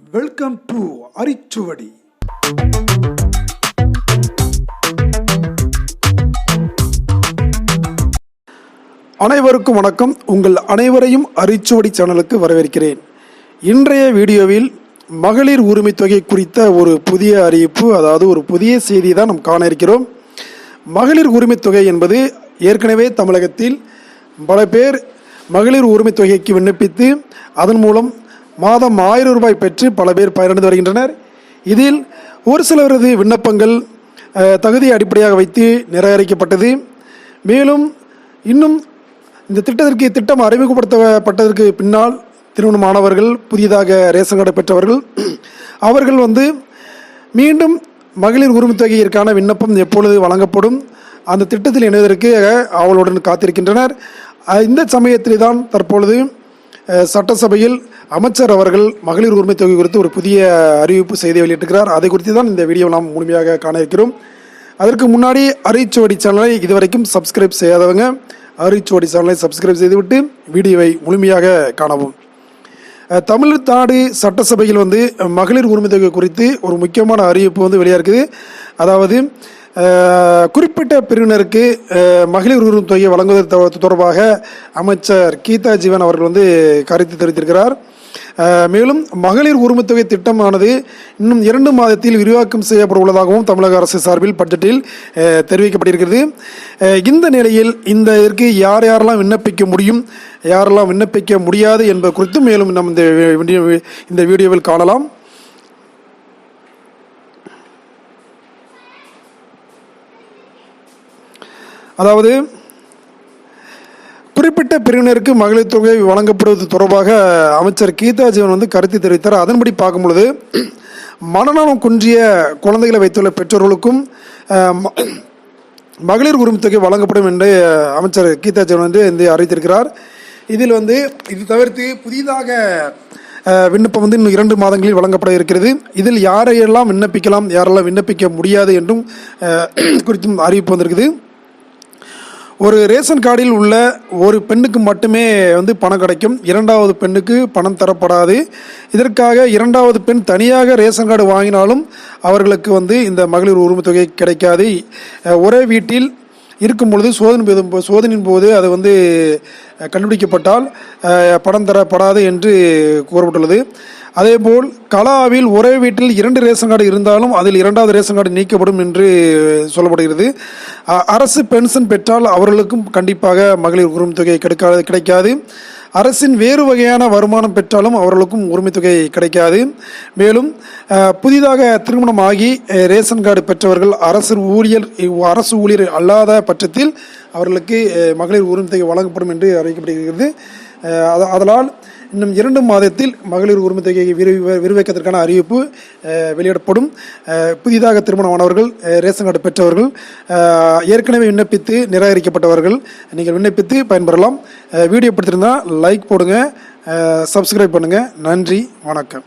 Welcome to அரிச்சுவடி. அனைவருக்கும் வணக்கம். உங்கள் அனைவரையும் அரிச்சுவடி சேனலுக்கு வரவேற்கிறேன். இன்றைய வீடியோவில் மகளிர் உரிமை தொகை குறித்த ஒரு புதிய அறிவிப்பு அதாவது ஒரு புதிய செய்தி தான் நாம் காண இருக்கிறோம். மகளிர் உரிமை தொகை என்பது ஏற்கனவே தமிழகத்தில் பல பேர் மகளிர் உரிமை தொகைக்கு விண்ணப்பித்து அதன் மூலம் மாதம் ஆயிரம் ரூபாய் பெற்று பல பேர் பயனடைந்து வருகின்றனர். இதில் ஒரு சிலரது விண்ணப்பங்கள் தகுதியை அடிப்படையாக வைத்து நிராகரிக்கப்பட்டது. மேலும் இன்னும் இந்த திட்டத்திற்கு திட்டம் அறிமுகப்படுத்தப்பட்டதற்கு பின்னால் திருமணமானவர்கள் புதிதாக ரேஷன் கார்டு பெற்றவர்கள் அவர்கள் வந்து மீண்டும் மகளிர் உரிமை தொகையிற்கான விண்ணப்பம் எப்பொழுது வழங்கப்படும் அந்த திட்டத்தில் இணைவதற்கு அவளுடன் காத்திருக்கின்றனர். இந்த சமயத்தில் தான் தற்பொழுது சட்டசபையில் அமைச்சர் அவர்கள் மகளிர் உரிமை தொகை குறித்து ஒரு புதிய அறிவிப்பு செய்தி வெளியிட்டிருக்கிறார். அதை குறித்து தான் இந்த வீடியோ நாம் முழுமையாக காண இருக்கிறோம் அதற்கு முன்னாடி அரிச்சுவடி சேனலை இதுவரைக்கும் சப்ஸ்கிரைப் செய்யாதவங்க அரிச்சுவடி சேனலை சப்ஸ்கிரைப் செய்துவிட்டு வீடியோவை முழுமையாக காணவும். தமிழ்நாடு சட்டசபையில் வந்து மகளிர் உரிமை தொகை குறித்து ஒரு முக்கியமான அறிவிப்பு வந்து வெளியாக இருக்குது அதாவது குறிப்பிட்ட பிரிவினருக்கு மகளிர் உரிமை தொகையை வழங்குவது தொ- தொடர்பாக அமைச்சர் கீதா ஜீவன் அவர்கள் வந்து கருத்து தெரிவித்திருக்கிறார். மேலும் மகளிர் உரிமைத்தொகை திட்டமானது இன்னும் இரண்டு மாதத்தில் விரிவாக்கம் செய்யப்பட உள்ளதாகவும் தமிழக அரசு சார்பில் பட்ஜெட்டில் தெரிவிக்கப்பட்டிருக்கிறது. இந்த நிலையில் இந்த இதற்கு யார் யாரெல்லாம் விண்ணப்பிக்க முடியும் யாரெல்லாம் விண்ணப்பிக்க முடியாது என்பது குறித்து மேலும் நம் இந்த வீடியோவில் காணலாம். அதாவது குறிப்பிட்ட பிரிவினருக்கு மகளிர் தொகை வழங்கப்படுவது தொடர்பாக அமைச்சர் கீதா ஜீவன் வந்து கருத்து தெரிவித்தார். அதன்படி பார்க்கும்பொழுது மனநலம் குன்றிய குழந்தைகளை வைத்துள்ள பெற்றோர்களுக்கும் ம- மகளிர் உரிமை தொகை வழங்கப்படும் என்று அமைச்சர் கீதா ஜீவன் வந்து இந்த அறிவித்திருக்கிறார். இதில் வந்து இது தவிர்த்து புதிதாக விண்ணப்பம் வந்து இன்னும் இரண்டு மாதங்களில் வழங்கப்பட இருக்கிறது. இதில் யாரையெல்லாம் விண்ணப்பிக்கலாம் யாரெல்லாம் விண்ணப்பிக்க முடியாது என்றும் குறித்தும் அறிவிப்பு வந்திருக்குது. ஒரு ரேஷன் கார்டில் உள்ள ஒரு பெண்ணுக்கு மட்டுமே வந்து பணம் கிடைக்கும். இரண்டாவது பெண்ணுக்கு பணம் தரப்படாது. இதற்காக இரண்டாவது பெண் தனியாக ரேஷன் கார்டு வாங்கினாலும் அவர்களுக்கு வந்து இந்த மகளிர் உரிமை தொகை கிடைக்காது. ஒரே வீட்டில் இருக்கும் பொழுது சோதனை சோதனையின் போது அது வந்து கண்டுபிடிக்கப்பட்டால் பணம் தரப்படாது என்று கூறப்பட்டுள்ளது. அதேபோல் கலாவில் ஒரே வீட்டில் இரண்டு ரேஷன் கார்டு இருந்தாலும் அதில் இரண்டாவது ரேஷன் கார்டு நீக்கப்படும் என்று சொல்லப்படுகிறது. அரசு பென்ஷன் பெற்றால் அவர்களுக்கும் கண்டிப்பாக மகளிர் உரிமை தொகை கிடைக்காது கிடைக்காது. அரசின் வேறு வகையான வருமானம் பெற்றாலும் அவர்களுக்கும் உரிமை தொகை கிடைக்காது. மேலும் புதிதாக திருமணமாகி ஆகி ரேஷன் கார்டு பெற்றவர்கள் அரசு ஊழியர் அரசு ஊழியர் அல்லாத பட்சத்தில் அவர்களுக்கு மகளிர் உரிமை தொகை வழங்கப்படும் என்று அறிவிக்கப்படுகிறது. அதனால் இன்னும் இரண்டு மாதத்தில் மகளிர் உரிமை தொகையை விரிவ விரிவாக்கத்திற்கான அறிவிப்பு வெளியிடப்படும். புதிதாக திருமணமானவர்கள் ரேஷன் கார்டு பெற்றவர்கள் ஏற்கனவே விண்ணப்பித்து நிராகரிக்கப்பட்டவர்கள் நீங்கள் விண்ணப்பித்து பயன்பெறலாம். வீடியோ பிடித்திருந்தால் லைக் போடுங்க சப்ஸ்கிரைப் பண்ணுங்கள் நன்றி வணக்கம்.